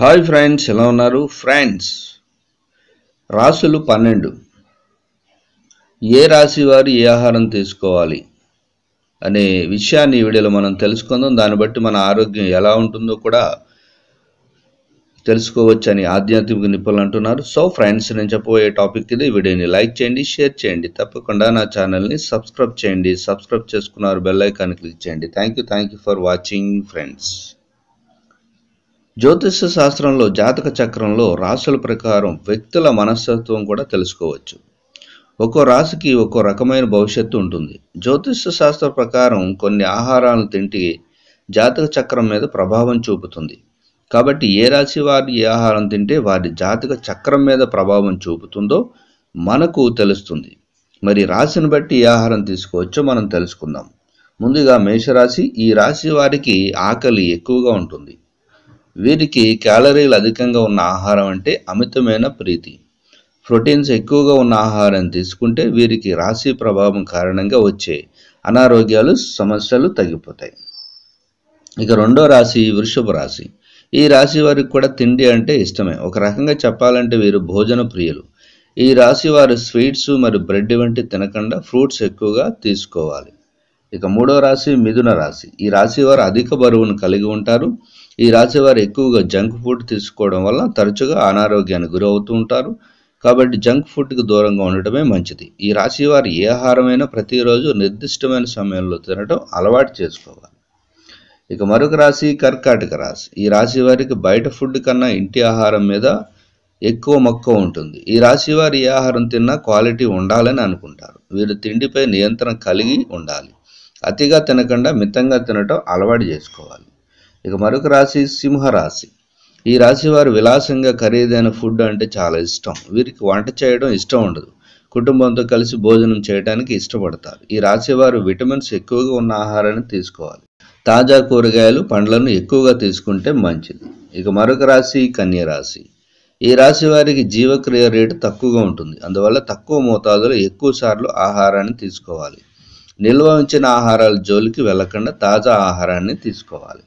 Hi friends ఎలా ఉన్నారు? Friends రాసులు పన్నెండు. ఏ రాశి వారు ఏ ఆహారం తీసుకోవాలి అనే విషయాన్ని ఈ వీడియోలో మనం తెలుసుకుందాం. దాన్ని బట్టి మన ఆరోగ్యం ఎలా ఉంటుందో కూడా తెలుసుకోవచ్చు అని ఆధ్యాత్మిక నిపుణులు అంటున్నారు. సో ఫ్రెండ్స్ నేను చెప్పబోయే టాపిక్ ఇది. వీడియోని లైక్ చేయండి షేర్ చేయండి. తప్పకుండా నా ఛానల్ని సబ్స్క్రైబ్ చేయండి. సబ్స్క్రైబ్ చేసుకున్నారు బెల్ ఐకాన్ క్లిక్ చేయండి. Thank you thank you for watching friends. జ్యోతిష్య శాస్త్రంలో జాతక చక్రంలో రాశుల ప్రకారం వ్యక్తుల మనస్తత్వం కూడా తెలుసుకోవచ్చు. ఒక్కో రాశికి ఒక్కో రకమైన భవిష్యత్తు ఉంటుంది. జ్యోతిష్య శాస్త్ర ప్రకారం కొన్ని ఆహారాలను తింటే జాతక చక్రం మీద ప్రభావం చూపుతుంది. కాబట్టి ఏ రాశి వారి ఏ ఆహారం తింటే వారి జాతక చక్రం మీద ప్రభావం చూపుతుందో మనకు తెలుస్తుంది. మరి రాశిని బట్టి ఏ ఆహారం తీసుకోవచ్చో మనం తెలుసుకుందాం. ముందుగా మేషరాశి ఈ రాశి వారికి ఆకలి ఎక్కువగా ఉంటుంది. వీరికి క్యాలరీలు అధికంగా ఉన్న ఆహారం అంటే అమితమైన ప్రీతి. ప్రోటీన్స్ ఎక్కువగా ఉన్న ఆహారం తీసుకుంటే వీరికి రాశి ప్రభావం కారణంగా వచ్చే అనారోగ్యాలు సమస్యలు తగ్గిపోతాయి. ఇక రెండో రాశి వృషభ రాశి. ఈ రాశి వారికి కూడా తిండి అంటే ఇష్టమే. ఒక రకంగా చెప్పాలంటే వీరు భోజన ప్రియులు. ఈ రాశి వారు స్వీట్స్ మరియు బ్రెడ్ వంటి తినకుండా ఫ్రూట్స్ ఎక్కువగా తీసుకోవాలి. ఇక మూడో రాశి మిథున రాశి. ఈ రాశి వారు అధిక బరువును కలిగి ఉంటారు. ఈ రాశివారు ఎక్కువగా జంక్ ఫుడ్ తీసుకోవడం వల్ల తరచుగా అనారోగ్యానికి గురవుతూ ఉంటారు. కాబట్టి జంక్ ఫుడ్కి దూరంగా ఉండటమే మంచిది. ఈ రాశి వారు ఏ ఆహారమైనా ప్రతిరోజు నిర్దిష్టమైన సమయంలో తినడం అలవాటు చేసుకోవాలి. ఇక మరొక రాశి కర్కాటక రాశి. ఈ రాశి వారికి బయట ఫుడ్ కన్నా ఇంటి ఆహారం మీద ఎక్కువ మక్కువ ఉంటుంది. ఈ రాశి వారు ఏ ఆహారం తిన్నా క్వాలిటీ ఉండాలని అనుకుంటారు. వీరు తిండిపై నియంత్రణ కలిగి ఉండాలి. అతిగా తినకుండా మితంగా తినటం అలవాటు చేసుకోవాలి. ఇక మరొక రాశి సింహరాశి ఈ రాశి వారు విలాసంగా ఖరీదైన ఫుడ్ అంటే చాలా ఇష్టం. వీరికి వంట చేయడం ఇష్టం ఉండదు. కుటుంబంతో కలిసి భోజనం చేయడానికి ఇష్టపడతారు. ఈ రాశి వారు విటమిన్స్ ఎక్కువగా ఉన్న ఆహారాన్ని తీసుకోవాలి. తాజా కూరగాయలు పండ్లను ఎక్కువగా తీసుకుంటే మంచిది. ఇక మరొక రాశి కన్య రాశి. ఈ రాశి వారికి జీవక్రియ రేటు తక్కువగా ఉంటుంది. అందువల్ల తక్కువ మోతాదులో ఎక్కువ సార్లు ఆహారాన్ని తీసుకోవాలి. నిల్వ ఉంచిన ఆహారాల జోలికి వెళ్ళకుండా తాజా ఆహారాన్ని తీసుకోవాలి.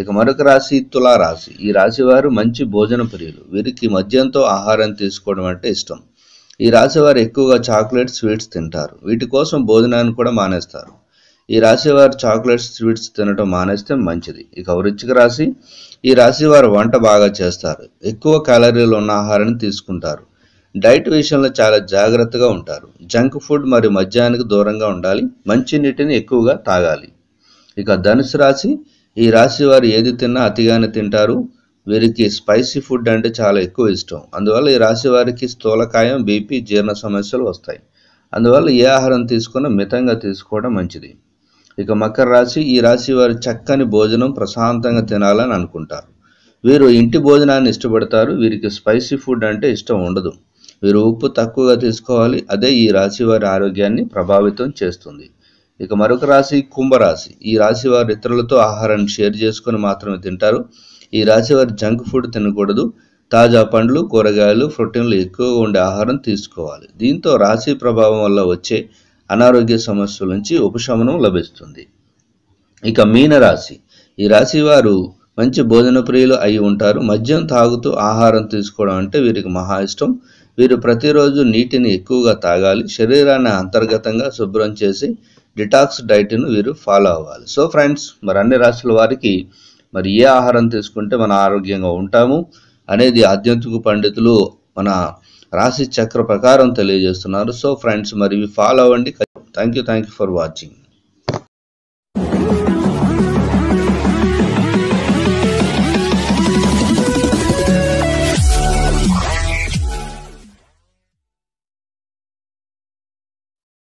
ఇక మరొక రాశి తులారాశి ఈ రాశి వారు మంచి భోజన ప్రియులు. వీరికి మద్యంతో ఆహారం తీసుకోవడం అంటే ఇష్టం. ఈ రాశి వారు ఎక్కువగా చాక్లెట్ స్వీట్స్ తింటారు. వీటి కోసం భోజనాన్ని కూడా మానేస్తారు. ఈ రాశి వారు చాక్లెట్స్ స్వీట్స్ తినడం మానేస్తే మంచిది. ఇక వృచ్చిక రాశి. ఈ రాశి వారు వంట బాగా చేస్తారు. ఎక్కువ క్యాలరీలు ఉన్న ఆహారాన్ని తీసుకుంటారు. డైట్ విషయంలో చాలా జాగ్రత్తగా ఉంటారు. జంక్ ఫుడ్ మరియు మద్యానికి దూరంగా ఉండాలి. మంచి నీటిని ఎక్కువగా తాగాలి. ఇక ధనుసు రాశి. ఈ రాశి వారు ఏది తిన్నా అతిగానే తింటారు. వీరికి స్పైసీ ఫుడ్ అంటే చాలా ఎక్కువ ఇష్టం. అందువల్ల ఈ రాశి వారికి స్థూలకాయం బీపీ జీర్ణ సమస్యలు వస్తాయి. అందువల్ల ఏ ఆహారం తీసుకున్నా మితంగా తీసుకోవడం మంచిది. ఇక మకర రాశి ఈ రాశి వారు చక్కని భోజనం ప్రశాంతంగా తినాలని అనుకుంటారు. వీరు ఇంటి భోజనాన్ని ఇష్టపడతారు. వీరికి స్పైసీ ఫుడ్ అంటే ఇష్టం ఉండదు. వీరు ఉప్పు తక్కువగా తీసుకోవాలి. అదే ఈ రాశి వారి ఆరోగ్యాన్ని ప్రభావితం చేస్తుంది. ఇక మరొక రాశి కుంభరాశి. ఈ రాశి వారు ఇతరులతో ఆహారాన్ని షేర్ చేసుకుని మాత్రమే తింటారు. ఈ రాశి వారు జంక్ ఫుడ్ తినకూడదు. తాజా పండ్లు కూరగాయలు ప్రోటీన్లు ఎక్కువగా ఉండే ఆహారం తీసుకోవాలి. దీంతో రాశి ప్రభావం వల్ల వచ్చే అనారోగ్య సమస్యల నుంచి ఉపశమనం లభిస్తుంది. ఇక మీన రాశి ఈ రాశి వారు మంచి భోజన ప్రియులు అయి ఉంటారు. మద్యం తాగుతూ ఆహారం తీసుకోవడం అంటే వీరికి మహా ఇష్టం. వీరు ప్రతిరోజు నీటిని ఎక్కువగా తాగాలి. శరీరాన్ని అంతర్గతంగా శుభ్రం చేసి డిటాక్స్ డైట్ను వీరు ఫాలో అవ్వాలి. సో ఫ్రెండ్స్ మరి అన్ని రాశుల వారికి మరి ఏ ఆహారం తీసుకుంటే మన ఆరోగ్యంగా ఉంటాము అనేది ఆధ్యాత్మిక పండితులు మన రాశి చక్ర ప్రకారం తెలియజేస్తున్నారు. సో ఫ్రెండ్స్ మరి ఇవి ఫాలో అవ్వండి. Thank you thank you for watching.